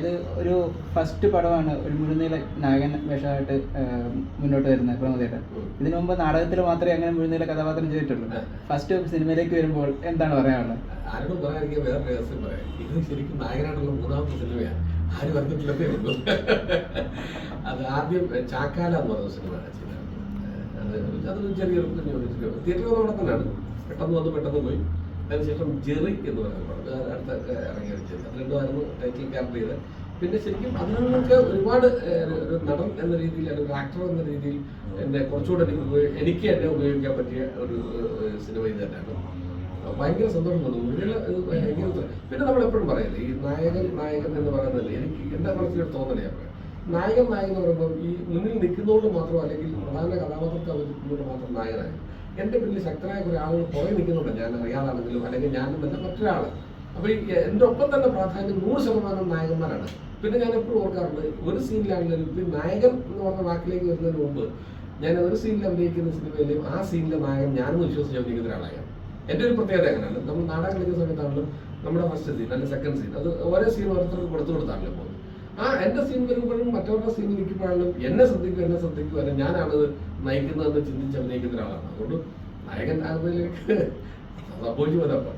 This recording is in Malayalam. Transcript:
ഇത് ഒരു ഫസ്റ്റ് പടമാണ് ഒരു മുഴുനീള നായകൻ വേഷമായിട്ട് മുന്നോട്ട് വരുന്നത് പ്രമോദേട്ടൻ ഇതിനു മുമ്പ് നാടകത്തിൽ മാത്രമേ അങ്ങനെ മുഴുനീള കഥാപാത്രം ചെയ്തിട്ടുള്ളൂ. ഫസ്റ്റ് സിനിമയിലേക്ക് വരുമ്പോൾ എന്താണ് പറയാനുള്ളത്? ആരോടും പറയാതിരിക്കാൻ വേറെ രഹസ്യം പറയാം. ഇത് ശരിക്കും നായകനായിട്ടുള്ള മൂന്നാമത്തെ സിനിമയാണ്. ആരും അറിഞ്ഞിട്ടില്ലതേ ഉള്ളൂ. അത് ആദ്യം ചാക്കാല എന്ന് പറഞ്ഞ സിനിമയാണ് ചെയ്തത്. അത് അതൊരു ചെറിയൊരു തിയേറ്റർ അവിടെ തന്നെയാണ് പെട്ടെന്ന് വന്ന് പെട്ടെന്ന് പോയി. അതിനുശേഷം ജെറി എന്ന് പറയുന്ന പടം. അത് അടുത്ത ഇറങ്ങി വെച്ചത് അത് രണ്ടുമായിരുന്നു ടൈറ്റിൽ ക്യാപ്റ്റർ ചെയ്ത് പിന്നെ ശരിക്കും അതിനൊക്കെ ഒരുപാട് ഒരു നടൻ എന്ന രീതിയിൽ അല്ലെങ്കിൽ ഒരു ആക്ടർ എന്ന രീതിയിൽ എന്നെ കുറച്ചുകൂടെ എനിക്ക് എനിക്ക് എന്നെ ഉപയോഗിക്കാൻ പറ്റിയ ഒരു സിനിമ ഇത് തന്നെയാണ്. ഭയങ്കര സന്തോഷം തോന്നുന്നു ഭയങ്കര പിന്നെ നമ്മൾ എപ്പോഴും പറയില്ലേ ഈ നായകൻ നായകൻ എന്ന് പറയുന്നത് എനിക്ക് എന്റെ മനസ്സിലൊരു തോന്നലാണ് നായകൻ നായകൻ എന്ന് പറയുമ്പോൾ ഈ മുന്നിൽ നിൽക്കുന്നതുകൊണ്ട് മാത്രം അല്ലെങ്കിൽ പ്രധാന കഥാപാത്രത്തെ അവതരിപ്പിക്കുന്നതുകൊണ്ട് മാത്രം നായകനായി എന്റെ പിന്നിൽ ശക്തനായ കുറെ ആളുകൾ പുറകെ നിൽക്കുന്നുണ്ട് ഞാൻ അറിയാതാണെങ്കിലും അല്ലെങ്കിൽ ഞാനും തന്നെ മറ്റൊരാൾ അപ്പൊ ഈ ഒപ്പം തന്നെ പ്രാധാന്യം നൂറ് ശതമാനം നായകന്മാരാണ്. പിന്നെ ഞാൻ എപ്പോഴും ഓർക്കാറുണ്ട് ഒരു സീനിലാണെങ്കിലും ഇപ്പൊ നായകൻ എന്ന് പറഞ്ഞ വാക്കിലേക്ക് വരുന്നതിന് മുമ്പ് ഞാൻ ഒരു സീനിൽ അഭിനയിക്കുന്ന സിനിമയിലും ആ സീനിലെ നായകൻ ഞാനും വിശ്വസിച്ച് അഭിനയിക്കുന്ന ഒരാളാണ് എന്റെ ഒരു പ്രത്യേകത അങ്ങനെയാണ്. നമ്മൾ നാടകം കളിക്കുന്ന സമയത്താണെങ്കിലും നമ്മുടെ ഫസ്റ്റ് സീൻ അല്ലെങ്കിൽ സെക്കൻഡ് സീൻ അത് ഓരോ സീൻ ഓരോരുത്തർക്ക് കൊടുത്തു കൊടുത്താണല്ലോ പോകുന്നത്. ആ എന്റെ സീൻ വരുമ്പോഴും മറ്റവരുടെ സീൻ ഇരിക്കുമ്പോഴും എന്നെ ശ്രദ്ധിക്കും എന്നെ ശ്രദ്ധിക്കും അല്ലെങ്കിൽ ഞാനാണത് നയിക്കുന്നതെന്ന് ചിന്തിച്ച് അഭിനയിക്കുന്ന ഒരാളാണ്. അതുകൊണ്ട് നായകൻ ആകുന്നതിലേക്ക് സംഭവിച്ചു പോലപ്പം